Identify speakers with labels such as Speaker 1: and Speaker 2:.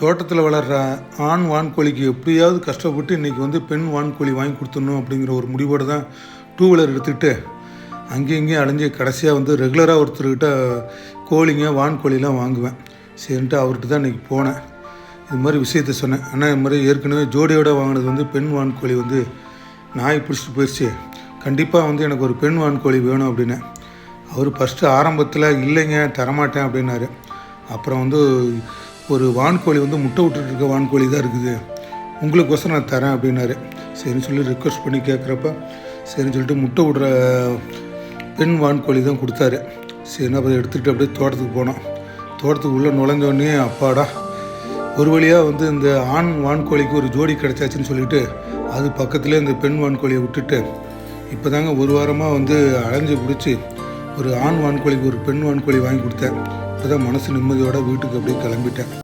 Speaker 1: தோட்டத்தில் வளர்கிற ஆண் வான்கோழிக்கு எப்படியாவது கஷ்டப்பட்டு இன்றைக்கி வந்து பெண் வான்கோழி வாங்கி கொடுத்துடணும் அப்படிங்கிற ஒரு முடிவோடு தான் டூ வீலர் எடுத்துக்கிட்டு அங்கேயும் இங்கேயும் அலைஞ்சு கடைசியாக வந்து ரெகுலராக ஒருத்தர்கிட்ட கோழிங்க வான்கோழிலாம் வாங்குவேன். சரின்ட்டு அவர்கிட்ட தான் இன்றைக்கி போனேன். இது மாதிரி விஷயத்த சொன்னேன். ஆனால் இது மாதிரி ஏற்கனவே ஜோடியோட வாங்கினது வந்து பெண் வான்கோழி வந்து நாய் பிடிச்சிட்டு போயிடுச்சு கண்டிப்பாக வந்து எனக்கு ஒரு பெண் வான்கோழி வேணும் அப்படின்னேன் அவர் ஃபஸ்ட்டு ஆரம்பத்தில் இல்லைங்க தரமாட்டேன் அப்படின்னாரு. அப்புறம் வந்து ஒரு வான்கோழி வந்து முட்டை விட்டுட்டு இருக்க வான்கோழி தான் இருக்குது. உங்களுக்கோசரம் நான் தரேன் அப்படின்னாரு. சரின்னு சொல்லி ரிக்வஸ்ட் பண்ணி கேட்குறப்ப சரின்னு சொல்லிட்டு முட்டை விடுற பெண் வான்கோழி தான் கொடுத்தாரு. சரின்னு அப்புறம் எடுத்துகிட்டு அப்படியே தோட்டத்துக்கு போனோம். தோட்டத்துக்கு உள்ளே நுழைஞ்சோடனே அப்பாடா ஒரு வழியாக வந்து இந்த ஆண் வான்கோழிக்கு ஒரு ஜோடி கிடைச்சாச்சுன்னு சொல்லிட்டு அது பக்கத்துலேயே இந்த பெண் வான்கோழியை விட்டுட்டு இப்போ தாங்க ஒரு வாரமாக வந்து அலைஞ்சு பிடிச்சி ஒரு ஆண் வான்கோழிக்கு ஒரு பெண் வான்கோழி வாங்கி கொடுத்தேன். இப்போ தான் மனசு நிம்மதியோடு வீட்டுக்கு அப்படியே கிளம்பிட்டேன்.